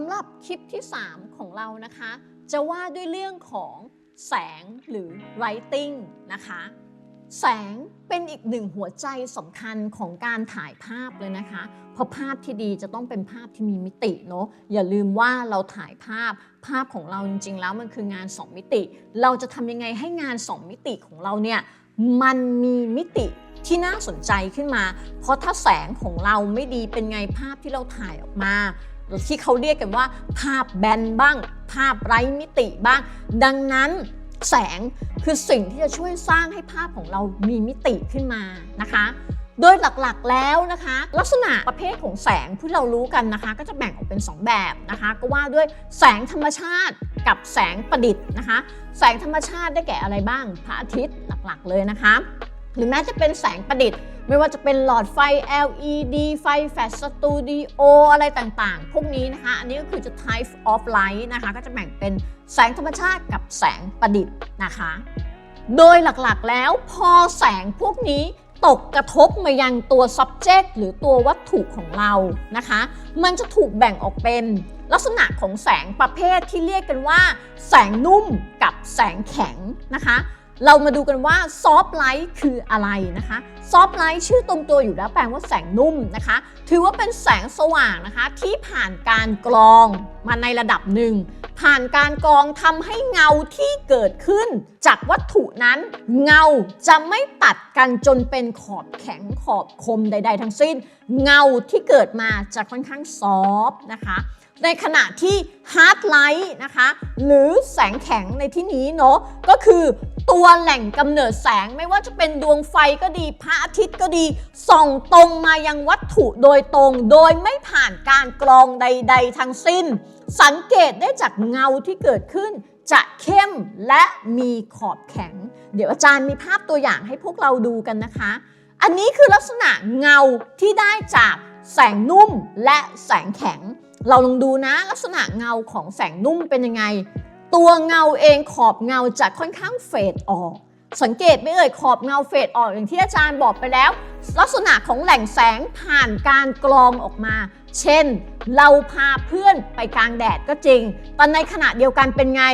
ำหรับคลิปที่ 3 ของเรานะคะ จะว่าด้วยเรื่องของแสงหรือ writing นะคะ แสงเป็นอีกหนึ่งหัวใจสำคัญของการถ่ายภาพเลยนะคะ เพราะภาพที่ดีจะต้องเป็นภาพที่มีมิติเนาะอย่าลืมว่าเราถ่ายภาพภาพของเราจริงๆ แล้วมันคืองาน 2 มิติ เราจะทำยังไงให้งาน 2 มิติของเราเนี่ยมันมีมิติที่น่าสนใจขึ้นมา เพราะถ้าแสงของเราไม่ดีเป็นไงภาพที่เราถ่ายออกมา ที่เขาเรียกกันว่า ภาพแบนบ้าง ภาพไร้มิติบ้าง ดังนั้นแสงคือสิ่งที่จะช่วยสร้างให้ภาพของเรามีมิติขึ้นมานะคะ โดยหลักๆแล้วนะคะ ลักษณะประเภทของแสงที่เรารู้กันนะคะ ก็จะแบ่งออกเป็น 2 แบบนะคะ ก็ว่าด้วยแสงธรรมชาติกับแสงประดิษฐ์นะคะ แสงธรรมชาติได้แก่อะไรบ้างพระอาทิตย์หลักๆเลยนะคะ หรือแม้จะเป็นแสงประดิษฐ์ ไม่ว่าจะเป็นหลอดไฟ LED ไฟแฟลชสตูดิโออะไรต่างๆ พวกนี้นะคะ อันนี้ก็คือจะ type of light นะคะ ก็จะแบ่งเป็นแสงธรรมชาติกับแสงประดิษฐ์นะคะ โดยหลักๆแล้วพอแสงพวกนี้ตกกระทบมายังตัว subject หรือตัววัตถุของเรานะคะ มันจะถูกแบ่งออกเป็นลักษณะของแสงประเภทที่เรียกกันว่า แสงนุ่มกับแสงแข็งนะคะ เรามาดูกันว่าซอฟต์ไลท์คืออะไรนะคะซอฟต์ไลท์ชื่อตรงตัวอยู่แล้วแปลว่าแสงนุ่มนะคะ ถือว่าเป็นแสงสว่างนะคะ ที่ผ่านการกรองมาในระดับหนึ่ง ผ่านการกรองทำให้เงาที่เกิดขึ้น จากวัตถุนั้นเงาจะไม่ตัดกันจนเป็นขอบแข็งขอบคมใด ๆ ทั้งสิ้นเงาที่เกิดมาจะค่อนข้างซอฟนะคะในขณะที่ฮาร์ดไลท์นะคะหรือแสงแข็งในที่นี้เนาะก็คือตัวแหล่งกำเนิดแสงไม่ว่าจะเป็นดวงไฟก็ดีพระอาทิตย์ก็ดี ส่องตรงมายังวัตถุโดยตรง โดยไม่ผ่านการกรองใด ๆ ทั้งสิ้น สังเกตได้จากเงาที่เกิดขึ้น จะเข้มและมีขอบแข็ง เดี๋ยวอาจารย์มีภาพตัวอย่างให้พวกเราดูกันนะคะ อันนี้คือลักษณะเงาที่ได้จากแสงนุ่มและแสงแข็ง เราลองดูนะลักษณะเงาของแสงนุ่มเป็นยังไง ตัวเงาเองขอบเงาจะค่อนข้างเฟดออก สังเกตไม่เอ่ยขอบเงาเฟดออกอย่างที่อาจารย์บอกไปแล้ว ลักษณะของแหล่งแสงผ่านการกรองออกมา เช่น เราพาเพื่อนไปกลางแดดก็จริงแต่ในขณะเดียวกันเป็นไง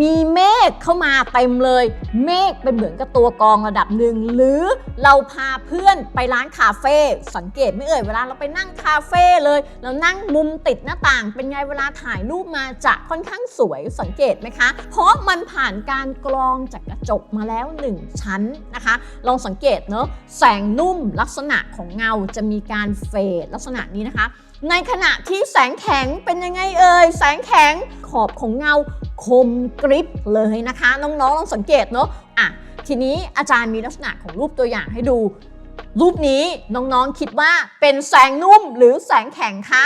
มีเมฆเข้ามาเต็มเลย เมฆเป็นเหมือนกับตัวกองระดับหนึ่ง หรือเราพาเพื่อนไปร้านคาเฟ่สังเกตไหม่เอ่ยเวลาเราไปนั่งคาเฟ่เลย เรานั่งมุมติดหน้าต่าง เป็นไงเวลาถ่ายรูปมาจะค่อนข้างสวยสังเกตไหมคะ เพราะมันผ่านการกรองจากกระจกมาแล้ว 1 ชั้นนะคะ ลองสังเกตเนอะแสงนุ่มลักษณะของเงาจะมีการเฟดลักษณะนี้นะคะ ในขณะที่แสงแข็งเป็นยังไงเอ่ยแสงแข็งขอบของเงาคมกริบเลยนะคะ น้องๆลองสังเกตเนาะอะทีนี้อาจารย์มีลักษณะของรูปตัวอย่างให้ดู รูปนี้น้องๆคิดว่าเป็นแสงนุ่มหรือแสงแข็งคะ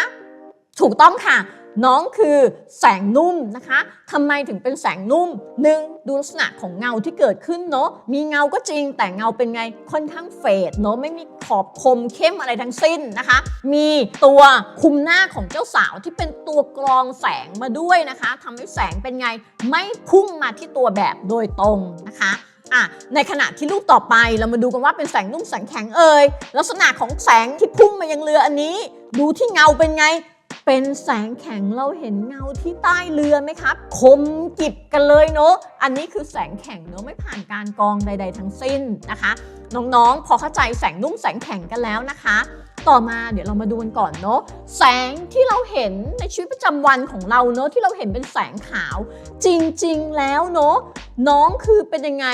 ถูกต้องค่ะ น้องคือแสงนุ่มนะคะทำไมถึงเป็นแสงนุ่มหนึ่งดูลักษณะของเงาที่เกิดขึ้นเนาะมีเงาก็จริง แต่เงาเป็นไงค่อนข้างเฟดเนาะไม่มีขอบคมเข้มอะไรทั้งสิ้นนะคะ มีตัวคุมหน้าของเจ้าสาวที่เป็นตัวกรองแสงมาด้วยนะคะทำให้แสงเป็นไงไม่พุ่งมาที่ตัวแบบโดยตรงนะคะอะในขณะที่รูปต่อไปเรามาดูกันว่าเป็นแสงนุ่มแสงแข็งเอ่ยลักษณะของแสงที่พุ่งมายังเรืออันนี้ ดูที่เงาเป็นไง เป็นแสงแข็งเราเห็นเงาที่ใต้เรือไหมครับ คมกิบกันเลยเนาะอันนี้คือแสงแข็งเนาะไม่ผ่านการกรองใด ๆ ทั้งสิ้นนะคะ น้องๆ พอเข้าใจแสงนุ่มแสงแข็งกันแล้วนะคะ ต่อมาเดี๋ยวเรามาดูกันก่อนเนาะแสงที่เราเห็นในชีวิตประจำวันของเราเนาะที่เราเห็นเป็นแสงขาว จริงๆแล้วเนาะน้องคือเป็นยังไง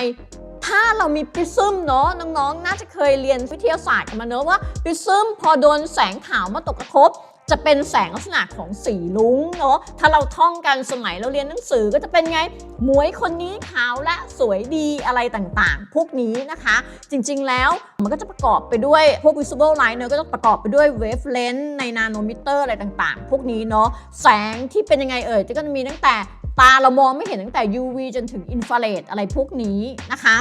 ถ้าเรามีปิซึมเนาะน้องๆน่าจะเคยเรียนวิทยาศาสตร์กันมาเนาะว่าปิซึมพอโดนแสงขาวมาตกกระทบ จะเป็นแสงลักษณะของสีลุ้งเนาะถ้าเราท่องกันสมัยเราเรียนหนังสือก็จะเป็นไงหมวยคนนี้ขาวและสวยดีอะไรต่างๆ พวกนี้นะคะ จริงๆแล้วมันก็จะประกอบไปด้วยพวก visible light เนอะก็จะประกอบไปด้วย wavelength ใน nanometer อะไรต่างๆ พวกนี้เนาะแสงที่เป็นยังไงเอ่ยก็จะมีตั้งแต่ตาเรามองไม่เห็นตั้งแต่ UV จนถึง infrared อะไรพวกนี้นะคะ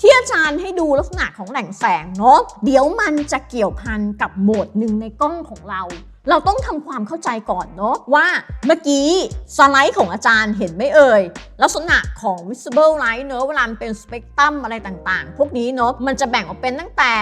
ที่อาจารย์ให้ดูลักษณะของแหล่งแสงเนาะเดี๋ยวมันจะเกี่ยวพันกับโหมดหนึ่งในกล้องของเราเราต้องทำความเข้าใจก่อนเนาะว่าเมื่อกี้สไลด์ของอาจารย์เห็นไหมเอ่ย ลักษณะของ visible light เนอะเวลามันเป็นสเปกตรัมอะไรต่างๆ พวกนี้เนอะมันจะแบ่งออกเป็นตั้งแต่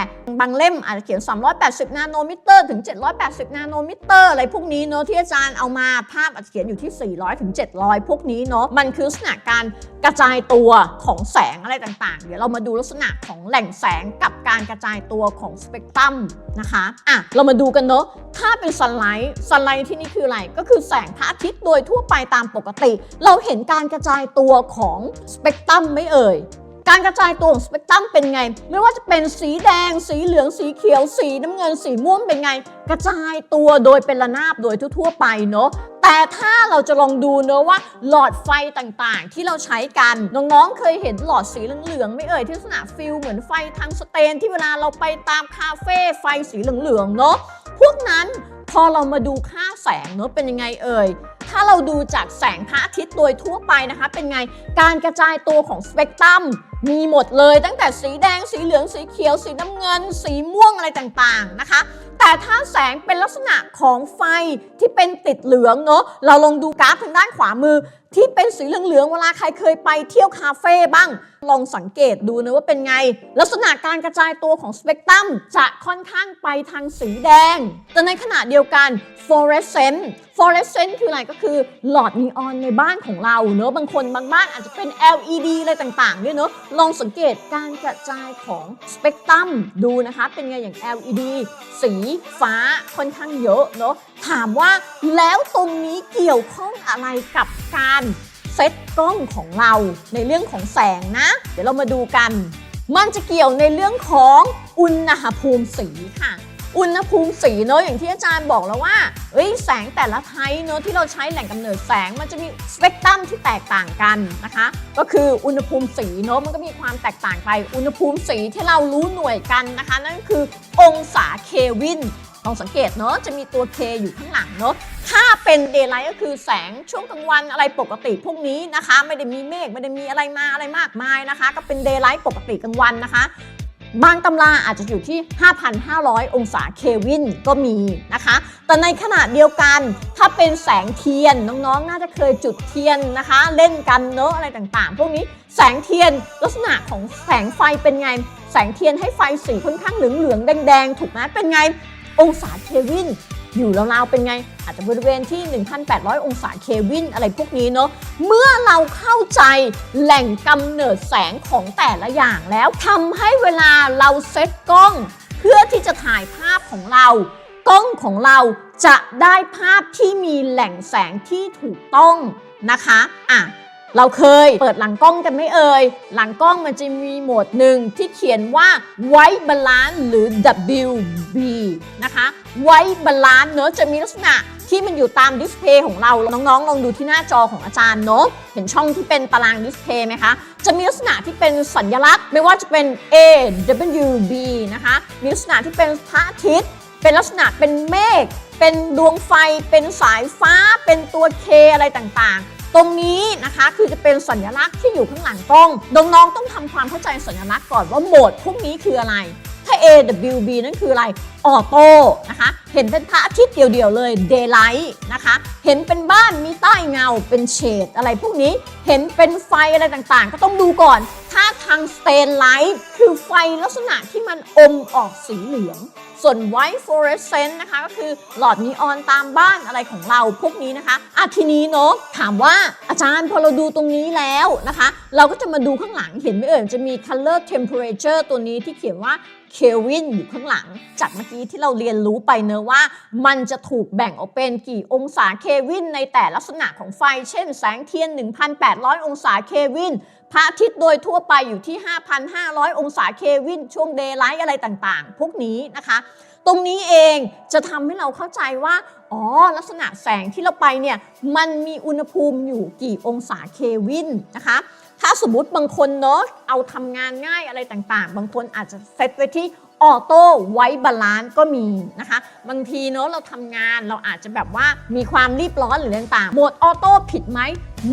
บางเล่มอาจจะเขียน 380 นาโนมิเตอร์ ถึง 780 นาโนมิเตอร์ อะไรพวกนี้เนอะที่อาจารย์เอามาภาพอาจจะเขียนอยู่ที่ 400 ถึง 700 พวกนี้เนอะมันคือลักษณะการกระจายตัวของแสงอะไรต่างๆ เดี๋ยวเรามาดูลักษณะของแหล่งแสงกับการกระจายตัวของสเปกตรัมนะคะอะเรามาดูกันเนอะถ้าเป็นซันไลท์ซันไลท์ที่นี่คืออะไร ก็คือแสงพระอาทิตย์โดยทั่วไปตามปกติ เราเห็นการกระจายตัวของสเปกตรัมไม่เอ่ยการกระจายตัวของสเปกตรัมเป็นไง ไม่ว่าจะเป็นสีแดง สีเหลืองสีเขียว สีน้ำเงินสีม่วงเป็นไง กระจายตัวโดยเป็นระนาบโดยทั่ว ๆ ไปเนาะแต่ถ้าเราจะลองดูเนอะว่าหลอดไฟต่างๆ ที่เราใช้กัน น้องๆเคยเห็นหลอดสีเหลืองๆไม่เอ่ยที่ลักษณะฟิลเหมือนไฟทางสเตนที่เวลาเราไปตามคาเฟ่ไฟสีเหลืองๆเนาะพวกนั้น พอเรามาดูค่าแสงเนอะเป็นยังไงเอ่ย ถ้าเราดูจากแสงพระอาทิตย์โดยทั่วไปนะคะ เป็นไง การกระจายตัวของสเปกตรัมมีหมดเลย ตั้งแต่สีแดง สีเหลือง สีเขียว สีน้ำเงิน สีม่วงอะไรต่างๆนะคะ แต่ถ้าแสงเป็นลักษณะของไฟที่เป็นติดเหลืองเนาะเราลองดูกราฟทางด้านขวามือ ที่เป็นสีเหลืองๆ เวลาใครเคยไปเที่ยวคาเฟ่บ้างลองสังเกตดูนะว่าเป็นไง ลักษณะการกระจายตัวของสเปกตรัมจะค่อนข้างไปทางสีแดง แต่ในขณะเดียวกัน fluorescent fluorescent คืออะไรก็คือหลอดนีออนในบ้านของเราเนอะบางคนบางบ้านอาจจะเป็น LED อะไรต่างๆด้วยเนอะลองสังเกตการกระจายของสเปกตรัมดูนะคะ เป็นไงอย่าง LED สีฟ้าค่อนข้างเยอะเนอะถามว่าแล้วตรงนี้เกี่ยวข้องอะไรกับการ เซตกล้องของเราในเรื่องของแสงนะ เดี๋ยวเรามาดูกัน มันจะเกี่ยวในเรื่องของอุณหภูมิสีค่ะ อุณหภูมิสีเนอะอย่างที่อาจารย์บอกแล้วว่าเอ้ยแสงแต่ละไทป์เนอะที่เราใช้แหล่งกำเนิดแสงมันจะมีสเปกตรัมที่แตกต่างกันนะคะ ก็คืออุณหภูมิสีเนอะมันก็มีความแตกต่างไป อุณหภูมิสีที่เรารู้หน่วยกันนะคะ นั่นคือองศาเควินลองสังเกตเนอะจะมีตัว K อยู่ข้างหลังเนอะ เป็นเดย์ไลท์ก็คือแสงช่วงกลางวันอะไรปกติพวกนี้นะคะ ไม่ได้มีเมฆไม่ได้มีอะไรมาอะไรมากมายนะคะ ก็เป็นเดย์ไลท์ปกติกลางวันนะคะ บางตำราอาจจะอยู่ที่ 5,500 องศาเควินก็มีนะคะ แต่ในขณะเดียวกันถ้าเป็นแสงเทียนน้องๆ น่าจะเคยจุดเทียนนะคะ เล่นกันเนอะอะไรต่างๆ พวกนี้แสงเทียนลักษณะของแสงไฟเป็นไง แสงเทียนให้ไฟสีค่อนข้างเหลืองๆแดงๆถูกไหมเป็นไงองศาเควิน อยู่ราวๆเป็นไง อาจจะบริเวณที่ 1,800 องศาเควินอะไรพวกนี้เนาะเมื่อเราเข้าใจแหล่งกำเนิดแสงของแต่ละอย่างแล้วทำให้เวลาเราเซตกล้อง เพื่อที่จะถ่ายภาพของเรากล้องของเราจะได้ภาพที่มีแหล่งแสงที่ถูกต้องนะคะอะ เราเคยเปิดหลังกล้องกันไม่เอ่ย หลังกล้องมันจะมีโหมดหนึ่งที่เขียนว่า white balance หรือ WB นะคะ white balance เนอะจะมีลักษณะที่มันอยู่ตามดิสเพย์ของเรา น้องๆ ลองดูที่หน้าจอของอาจารย์เนอะเห็นช่องที่เป็นตารางดิสเพย์ไหมคะ จะมีลักษณะที่เป็นสัญลักษณ์ ไม่ว่าจะเป็น A W B นะคะ มีลักษณะที่เป็นพระอาทิตย์ เป็นลักษณะเป็นเมฆ เป็นดวงไฟ เป็นสายฟ้า เป็นตัว K อะไรต่างๆ ตรงนี้นะคะคือจะเป็นสัญลักษณ์ที่อยู่ข้างหลังกล้องน้องๆต้องทำความเข้าใจสัญลักษณ์ก่อนว่าโหมดพวกนี้คืออะไรถ้า AWB นั่นคืออะไร ออโต้นะคะ เห็นเป็นพระอาทิตย์เดียวๆเลย Daylight นะคะ เห็นเป็นบ้านมีใต้เงาเป็นเฉดอะไรพวกนี้ เห็นเป็นไฟอะไรต่างๆ ก็ต้องดูก่อน ถ้าทาง Stain Light คือไฟลักษณะที่มันอมออกสีเหลือง ส่วน white fluorescent นะคะก็คือหลอดนีออนตามบ้านอะไรของเราพวกนี้นะคะอะทีนี้เนาะถามว่าอาจารย์พอเราดูตรงนี้แล้วนะคะ เราก็จะมาดูข้างหลังเห็นไหมเอ่ยจะมี color temperature ตัวนี้ที่เขียนว่าเควินอยู่ข้างหลังจากเมื่อกี้ที่เราเรียนรู้ไปเนอะว่า มันจะถูกแบ่งออกเป็นกี่องศาเควินในแต่ลักษณะของไฟ เช่น แสงเทียน 1,800 องศาเควิน พระอาทิตย์โดยทั่วไปอยู่ที่ 5,500 องศาเควิน ช่วงเดย์ไลท์อะไรต่างๆ พวกนี้นะคะ ตรงนี้เองจะทำให้เราเข้าใจว่า อ๋อ ลักษณะแสงที่เราไปเนี่ย มันมีอุณหภูมิอยู่กี่องศาเควินนะคะถ้าสมมติบางคนเนาะเอาทำงานง่ายอะไรต่างๆ บางคนอาจจะเซตไว้ที่ ออโต้ไว้บาลานซ์ก็มีนะคะ บางทีเนาะเราทำงานเราอาจจะแบบว่ามีความรีบร้อนหรือต่างๆโหมดออโต้ผิดไหม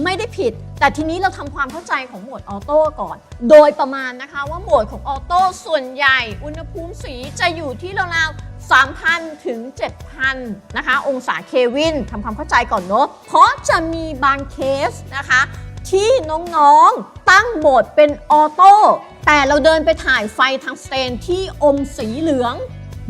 ไม่ได้ผิด แต่ทีนี้เราทำความเข้าใจของโหมดออโต้ก่อน โดยประมาณนะคะว่าโหมดของออโต้ส่วนใหญ่ อุณหภูมิสีจะอยู่ที่ราวๆ3,000 ถึง 7,000 นะคะ องศาเควินทำความเข้าใจก่อนเนอะเพราะจะมีบางเคสนะคะ ที่น้องๆตั้งโหมดเป็นออโต้ แต่เราเดินไปถ่ายไฟทางสเตนที่อมสีเหลือง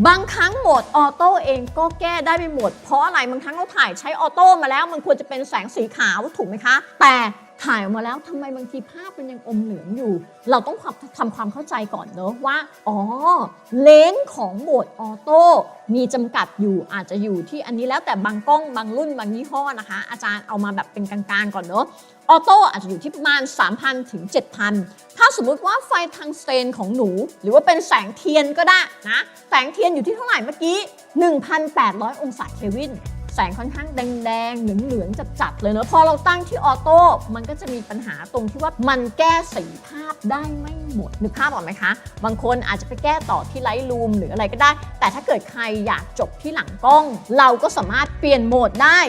บางครั้งโหมดออโต้เองก็แก้ได้ไม่หมด เพราะอะไรบางครั้งเราถ่ายใช้ออโต้มาแล้วมันควรจะเป็นแสงสีขาวถูกไหมคะ แต่ ถ่ายออกมาแล้วทำไมบางทีภาพมันยังอมเหลืองอยู่ เราต้องทำความเข้าใจก่อนเนอะว่า อ๋อ เลนส์ของโหมดออโต้มีจำกัดอยู่อาจจะอยู่ที่อันนี้แล้วแต่บางกล้องบางรุ่นบางยี่ห้อนะคะ อาจารย์เอามาแบบเป็นกลางๆก่อนเนอะออโต้อาจจะอยู่ที่ประมาณ 3,000 ถึง 7,000 ถ้าสมมุติว่าไฟทางสเตนของหนู หรือว่าเป็นแสงเทียนก็ได้นะ แสงเทียนอยู่ที่เท่าไหร่เมื่อกี้ 1,800 องศาเคลวิน แสงค่อนข้างแดงๆเหลืองๆจัดๆเลยเนอะพอเราตั้งที่ออโต้มันก็จะมีปัญหาตรงที่ว่ามันแก้สีภาพได้ไม่หมดนึกภาพออกไหมคะ บางคนอาจจะไปแก้ต่อที่ไลท์รูมหรืออะไรก็ได้ แต่ถ้าเกิดใครอยากจบที่หลังกล้อง เราก็สามารถเปลี่ยนโหมดได้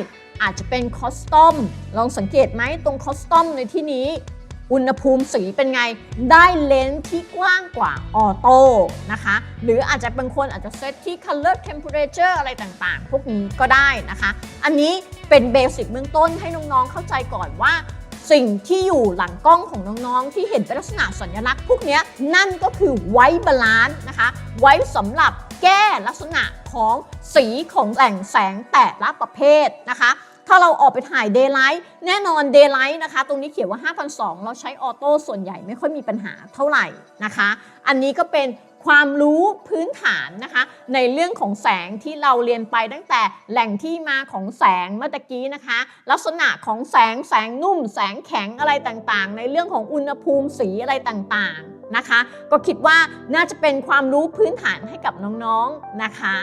อาจจะเป็นคอสตอมลองสังเกตไหมตรงคอสตอมในที่นี้ อุณหภูมิสีเป็นไง ได้เลนส์ที่กว้างกว่าออโต้นะคะ หรืออาจจะบางคนอาจจะเซตที่ color temperature อะไรต่างๆ พวกนี้ก็ได้นะคะ อันนี้เป็นเบสิกเบื้องต้นให้น้องๆเข้าใจก่อนว่า สิ่งที่อยู่หลังกล้องของน้องๆ ที่เห็นเป็นลักษณะสัญลักษณ์พวกนี้นั่นก็คือไว้บาลานซ์นะคะ ไว้สำหรับแก้ลักษณะของสีของแหล่งแสงแต่ละประเภทนะคะ ถ้าเราออกไปถ่ายเดย์ไลท์แน่นอนเดย์ไลท์นะคะ ตรงนี้เขียนว่า 5,200 เราใช้ออโต้ส่วนใหญ่ไม่ค่อยมีปัญหาเท่าไหร่นะคะ อันนี้ก็เป็นความรู้พื้นฐานนะคะ ในเรื่องของแสงที่เราเรียนไปตั้งแต่แหล่งที่มาของแสงเมื่อกี้นะคะ ลักษณะของแสงแสงนุ่ม แสงแข็งอะไรต่างๆ ในเรื่องของอุณหภูมิสีอะไรต่างๆนะคะ ก็คิดว่าน่าจะเป็นความรู้พื้นฐานให้กับน้องๆนะคะ